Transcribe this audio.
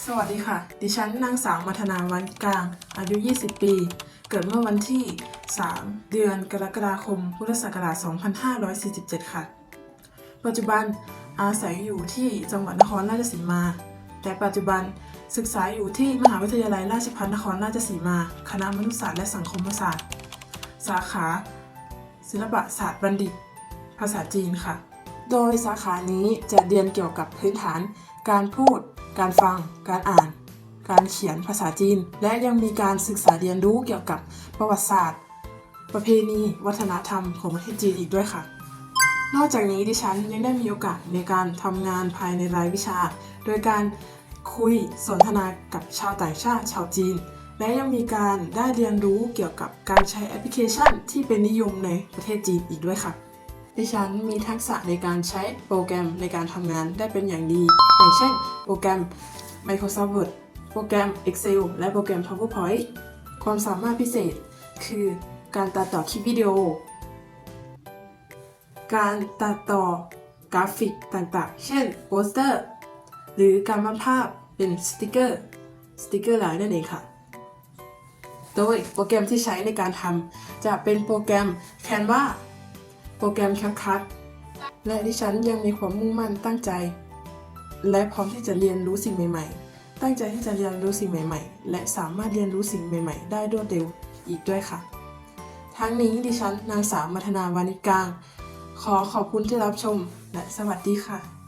สวัสดีค่ะ ดิฉันนางสาวมัทนาวันกลาง อายุ 20 ปี เกิดเมื่อวันที่ 3 เดือนกรกฎาคม พุทธศักราช 2547 ค่ะ ปัจจุบันอาศัยอยู่ที่จังหวัดนครราชสีมา แต่ปัจจุบันศึกษาอยู่ที่มหาวิทยาลัยราชภัฏนครราชสีมา คณะมนุษยศาสตร์และสังคมศาสตร์ สาขา ศิลปศาสตร์บัณฑิต ภาษาจีนค่ะ โดยสาขานี้จะเรียนเกี่ยวกับพื้นฐานการพูด การฟัง การอ่าน การเขียนภาษาจีน และยังมีการศึกษาเรียนรู้เกี่ยวกับประวัติศาสตร์ ประเพณี วัฒนธรรมของประเทศจีนอีกด้วยค่ะ นอกจากนี้ดิฉันยังได้มีโอกาสในการทำงานภายในรายวิชา โดยการคุยสนทนากับชาวต่างชาติชาวจีน และยังมีการได้เรียนรู้เกี่ยวกับการใช้แอปพลิเคชันที่เป็นนิยมในประเทศจีนอีกด้วยค่ะ ดิฉันมีทักษะในการใช้โปรแกรมในการทำงานได้เป็นอย่างดี อย่างเช่น โปรแกรม Microsoft Word โปรแกรม Excel และโปรแกรม PowerPoint ความสามารถพิเศษ คือการตัดต่อคลิปวิดีโอ การตัดต่อกราฟิกต่างๆ เช่นโปสเตอร์ หรือการวาดภาพเป็นสติกเกอร์ สติกเกอร์ลายนั่นเองค่ะ โดยโปรแกรมที่ใช้ในการทำจะเป็นโปรแกรม Canva โปรแกรมชักคัดและดิฉันยังมีความมุ่งมั่นตั้งใจ และพร้อมที่จะเรียนรู้สิ่งใหม่ๆ ตั้งใจที่จะเรียนรู้สิ่งใหม่ ๆ และสามารถเรียนรู้สิ่งใหม่ ๆ ได้รวดเร็วอีกด้วยค่ะ ทั้งนี้ดิฉันนางสาวมัทนาวานิกางขอขอบคุณที่รับชมและสวัสดีค่ะ